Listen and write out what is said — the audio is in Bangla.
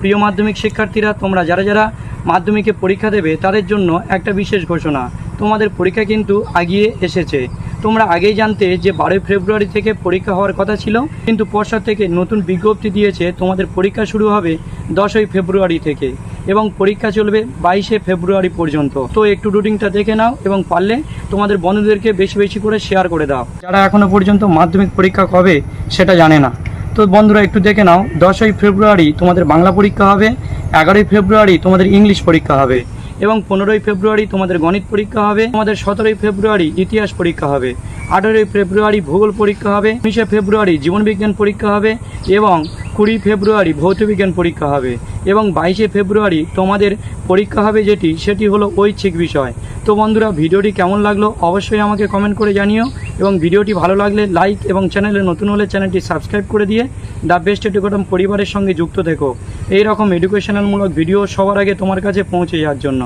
প্রিয় মাধ্যমিক শিক্ষার্থীরা, তোমরা যারা যারা মাধ্যমিকে পরীক্ষা দেবে, তাদের জন্য একটা বিশেষ ঘোষণা। তোমাদের পরীক্ষা কিন্তু আগিয়ে এসেছে। তোমরা আগেই জানতে যে বারোই ফেব্রুয়ারি থেকে পরীক্ষা হওয়ার কথা ছিল, কিন্তু পর্ষদ থেকে নতুন বিজ্ঞপ্তি দিয়েছে, তোমাদের পরীক্ষা শুরু হবে দশই ফেব্রুয়ারি থেকে এবং পরীক্ষা চলবে বাইশে ফেব্রুয়ারি পর্যন্ত। তো একটু রুটিনটা দেখে নাও এবং পারলে তোমাদের বন্ধুদেরকে বেশি বেশি করে শেয়ার করে দাও। যারা এখনও পর্যন্ত মাধ্যমিক পরীক্ষা কবে, সেটা জানে না। তো বন্ধুরা, একটু দেখে নাও, দশই ফেব্রুয়ারি তোমাদের বাংলা পরীক্ষা হবে, এগারোই ফেব্রুয়ারি তোমাদের ইংলিশ পরীক্ষা হবে, এবং পনেরোই ফেব্রুয়ারি তোমাদের গণিত পরীক্ষা হবে, তোমাদের সতেরোই ফেব্রুয়ারি ইতিহাস পরীক্ষা হবে, আঠেরোই ফেব্রুয়ারি ভূগোল পরীক্ষা হবে, উনিশে ফেব্রুয়ারি জীবনবিজ্ঞান পরীক্ষা হবে, এবং কুড়ি ফেব্রুয়ারি ভৌতবিজ্ঞান পরীক্ষা হবে এবং বাইশে ফেব্রুয়ারি তোমাদের পরীক্ষা হবে যেটি, সেটি হলো ঐচ্ছিক বিষয়। তো বন্ধুরা, ভিডিওটি কেমন লাগল অবশ্যই আমাকে কমেন্ট করে জানিও এবং ভিডিওটি ভালো লাগলে লাইক এবং চ্যানেলে নতুন হলে চ্যানেলটি সাবস্ক্রাইব করে দিয়ে দ্য বেস্ট এডুকেটম পরিবারের সঙ্গে যুক্ত থেকো। এই রকম এডুকেশনালমূলক ভিডিও সবার আগে তোমার কাছে পৌঁছে যাওয়ার জন্য।